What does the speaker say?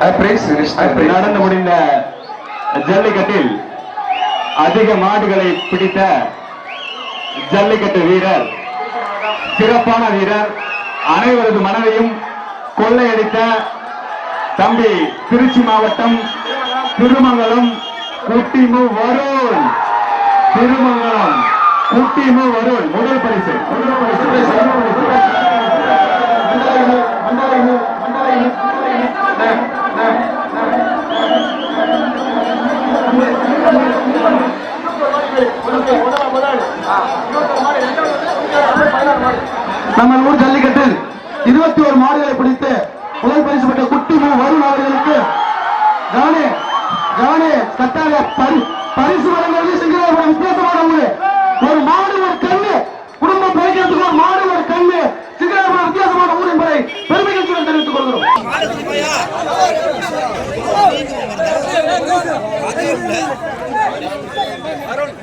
நடந்து முடிந்த ஜல்லிக்கட்டில் அதிக மாடுகளை பிடித்த ஜல்லிக்கட்டு வீரர் சிறப்பான வீரர் அனைவரது மனதையும் கொள்ளையடித்த தம்பி திருச்சி மாவட்டம் திருமங்கலம் குட்டிமு வருண். திருமங்கலம் குட்டிமு வருண். முதல் பரிசு. முதல் பரிசு. நம்ம ஊர் ஜல்லிக்கட்டில் இருபத்தி ஒரு மாடுகளை பிடித்து முதல் பரிசு பெற்ற குட்டி மு வருண் அவர்களுக்கு ஜானே ஜானே கட்டாக பரி பரிசு வழங்குவது சிங்கராபுரம் வித்தியாசமான ஊரு. ஒரு மாடு ஒரு கண்ணு. குடும்பம் பிழைக்கிறதுக்கு ஒரு மாடு ஒரு கண்ணு. சிங்கராபுரம் வித்தியாசமான ஊர் என்பதை பெருமைகளுடன் தெரிவித்துக் கொள்கிறோம். அருண்.